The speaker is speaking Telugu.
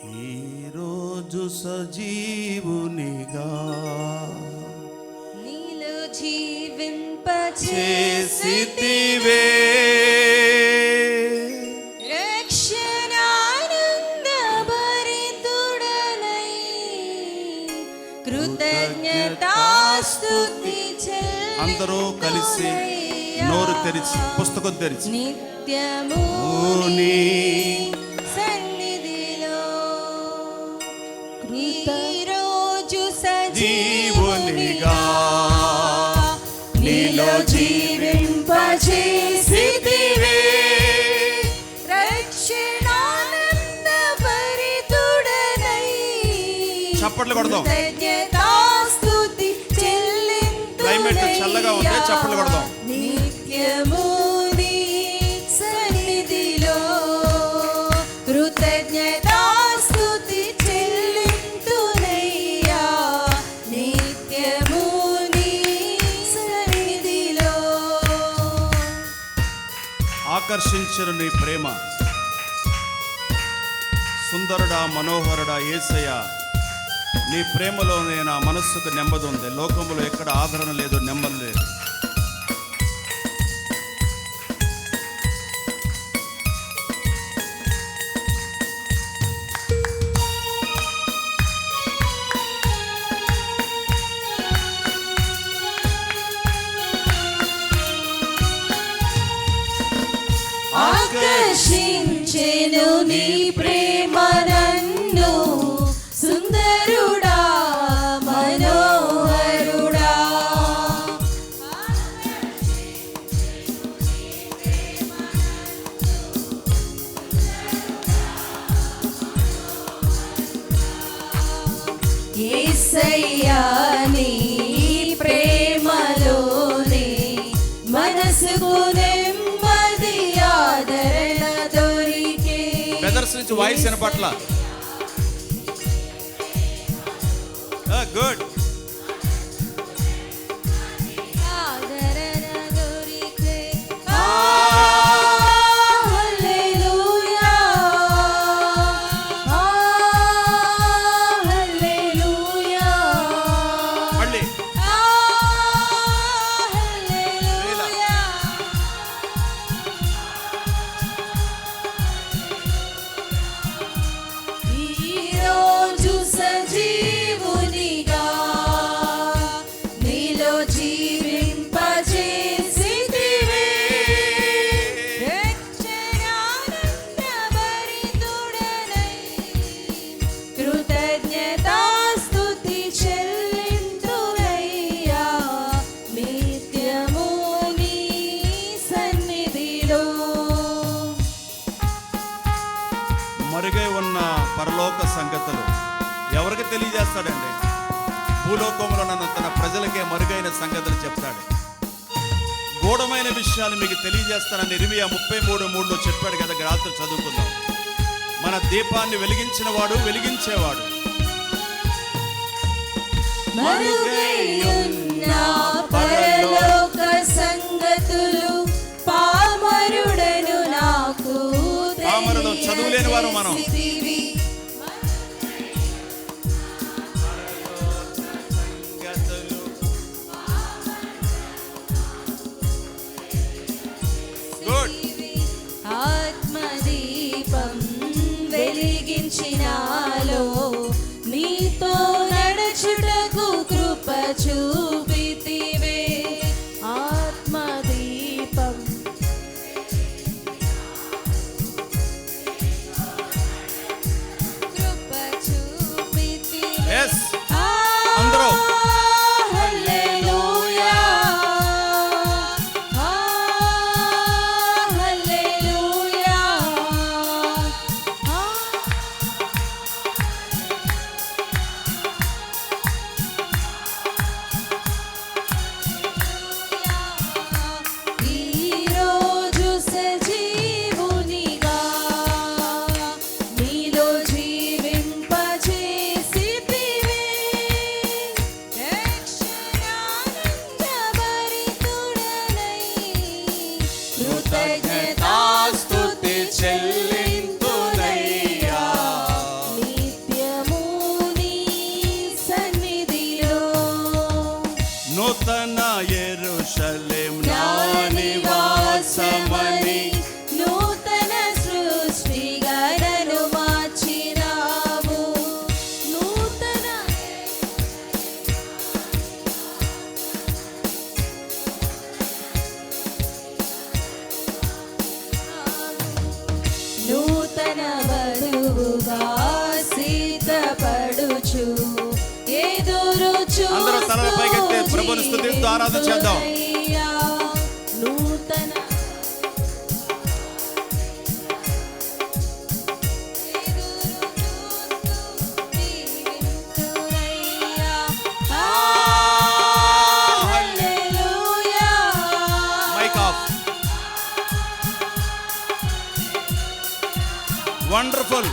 ఈరోజు సజీవునిగా నీలో జీవింప చేసితివే రక్షణానంద భరితుడనై కృతజ్ఞతాస్తుతి అందరూ కలిసి నోరు తెరిచి పుస్తకం తెరిచి. నిత్యము ఈరోజు జీవునిగా సజీవునిగా నీలో భరితుడనై చప్పట్లు కొడదాం. క్లైమేట్ చల్లగా ఉంది, చప్పట్లు కొడదాం. నిత్యము ఆకర్షించిన నీ ప్రేమ. సుందరుడా మనోహరుడా ఏసయ్య నీ ప్రేమలోనే నా మనస్సుకు నెమ్మది ఉంది. లోకంలో ఎక్కడ ఆదరణ లేదు నెమ్మది లేదు. దర్శించెను నీ ప్రేమ నన్ను సుందరుడా మనోహరుడా. యేసయ్యా నీ ప్రేమలోనే మనసుకు వాయిస్ వినపట్ల. గుడ్ ah, మరుగై ఉన్న పరలోక సంగతులు ఎవరికి తెలియజేస్తాడండి? భూలోకంలో నన్ను తన ప్రజలకే మరుగైన సంగతులు చెప్తాడు. గూఢమైన విషయాలు మీకు తెలియజేస్తానని ఇరవై ముప్పై మూడు మూడులో చెప్పాడు కదా రాత్రి చదువుకుందాం. మన దీపాన్ని వెలిగించిన వాడు వెలిగించేవాడు. పరలో మనం. కృతజ్ఞతాస్తుతి చెల్లింపునయ్యా నిత్యము నీ సన్నిధిలో నూతన ఎరుషలే చేద్దాం విందునయ్యా. నూతన విందునయ్యా. హల్లెలూయా. Mic off wonderful